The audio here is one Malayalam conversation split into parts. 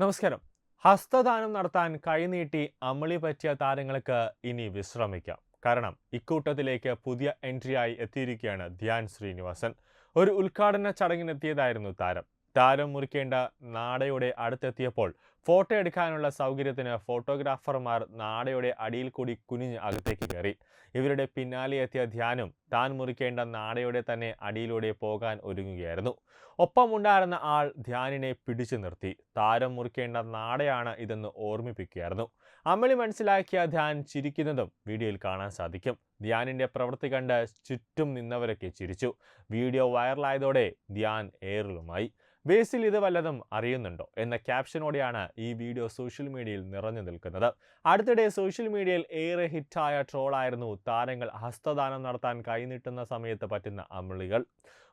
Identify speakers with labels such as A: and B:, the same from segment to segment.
A: നമസ്കാരം. ഹസ്തദാനം നടത്താൻ കൈനീട്ടി അമളി പറ്റിയ താരങ്ങൾക്ക് ഇനി വിശ്രമിക്കാം. കാരണം ഇക്കൂട്ടത്തിലേക്ക് പുതിയ എൻട്രിയായി എത്തിയിരിക്കുകയാണ് ധ്യാൻ ശ്രീനിവാസൻ. ഒരു ഉദ്ഘാടന ചടങ്ങിനെത്തിയതായിരുന്നു താരം. താരം മുറിക്കേണ്ട നാടയുടെ അടുത്തെത്തിയപ്പോൾ ഫോട്ടോ എടുക്കാനുള്ള സൗകര്യത്തിന് ഫോട്ടോഗ്രാഫർമാർ നാടയുടെ അടിയിൽ കൂടി കുനിഞ്ഞ് അകത്തേക്ക് കയറി. ഇവരുടെ പിന്നാലെ എത്തിയ ധ്യാനും താൻ മുറിക്കേണ്ട നാടയുടെ തന്നെ അടിയിലൂടെ പോകാൻ ഒരുങ്ങുകയായിരുന്നു. ഒപ്പമുണ്ടായിരുന്ന ആൾ ധ്യാനിനെ പിടിച്ചു നിർത്തി. താരം മുറിക്കേണ്ട നാടയാണ് ഇതെന്ന് ഓർമ്മിപ്പിക്കുകയായിരുന്നു. അമളി മനസ്സിലാക്കിയ ധ്യാൻ ചിരിക്കുന്നതും വീഡിയോയിൽ കാണാൻ സാധിക്കും. ധ്യാനിന്റെ പ്രവൃത്തി കണ്ട് ചുറ്റും നിന്നവരൊക്കെ ചിരിച്ചു. വീഡിയോ വൈറലായതോടെ ധ്യാൻ ഏറിലുമായി. ബേസിൽ ഇത് വല്ലതും അറിയുന്നുണ്ടോ? എന്ന ക്യാപ്ഷനോടെയാണ് ഈ വീഡിയോ സോഷ്യൽ മീഡിയയിൽ നിറഞ്ഞു നിൽക്കുന്നത്. അടുത്തിടെ സോഷ്യൽ മീഡിയയിൽ ഏറെ ഹിറ്റായ ട്രോളായിരുന്നു താരങ്ങൾ ഹസ്തദാനം നടത്താൻ കൈനീട്ടുന്ന സമയത്ത് പറ്റുന്ന അമളികൾ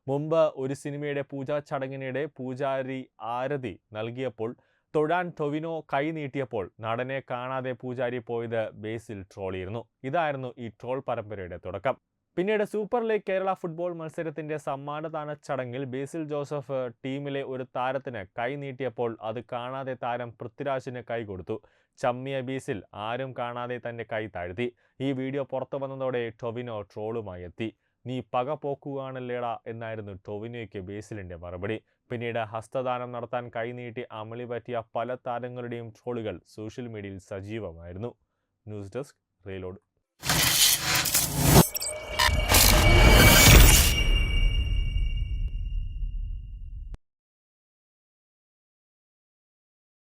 A: മുമ്പ് ഒരു സിനിമയുടെ പൂജാ ചടങ്ങിനിടെ പൂജാരി ആരതി നൽകിയപ്പോൾ തൊഴാൻ തൊവിനോ കൈ നീട്ടിയപ്പോൾ നടനെ കാണാതെ പൂജാരി പോയത് ബേസിൽ ട്രോളിയിരുന്നു. ഇതായിരുന്നു ഈ ട്രോൾ പരമ്പരയുടെ തുടക്കം. പിന്നീട് സൂപ്പർ ലീഗ് കേരള ഫുട്ബോൾ മത്സരത്തിന്റെ സമ്മാനദാന ചടങ്ങിൽ ബേസിൽ ജോസഫ് ടീമിലെ ഒരു താരത്തിന് കൈ നീട്ടിയപ്പോൾ അത് കാണാതെ താരം പൃഥ്വിരാജിന് കൈ കൊടുത്തു. ചമ്മിയ ബീസിൽ ആരും കാണാതെ തന്റെ കൈ താഴ്ത്തി. ഈ വീഡിയോ പുറത്തു വന്നതോടെ ടൊവിനോ ട്രോളുമായി എത്തി. നീ പക പോക്കുകയാണല്ലേടാ എന്നായിരുന്നു ടൊവിനോയ്ക്ക് ബേസിലിന്റെ മറുപടി. പിന്നീട് ഹസ്തദാനം നടത്താൻ കൈ നീട്ടി അമളി പറ്റിയ പല താരങ്ങളുടെയും ട്രോളുകൾ സോഷ്യൽ മീഡിയയിൽ സജീവമായിരുന്നു. News desk റെയിലോഡ്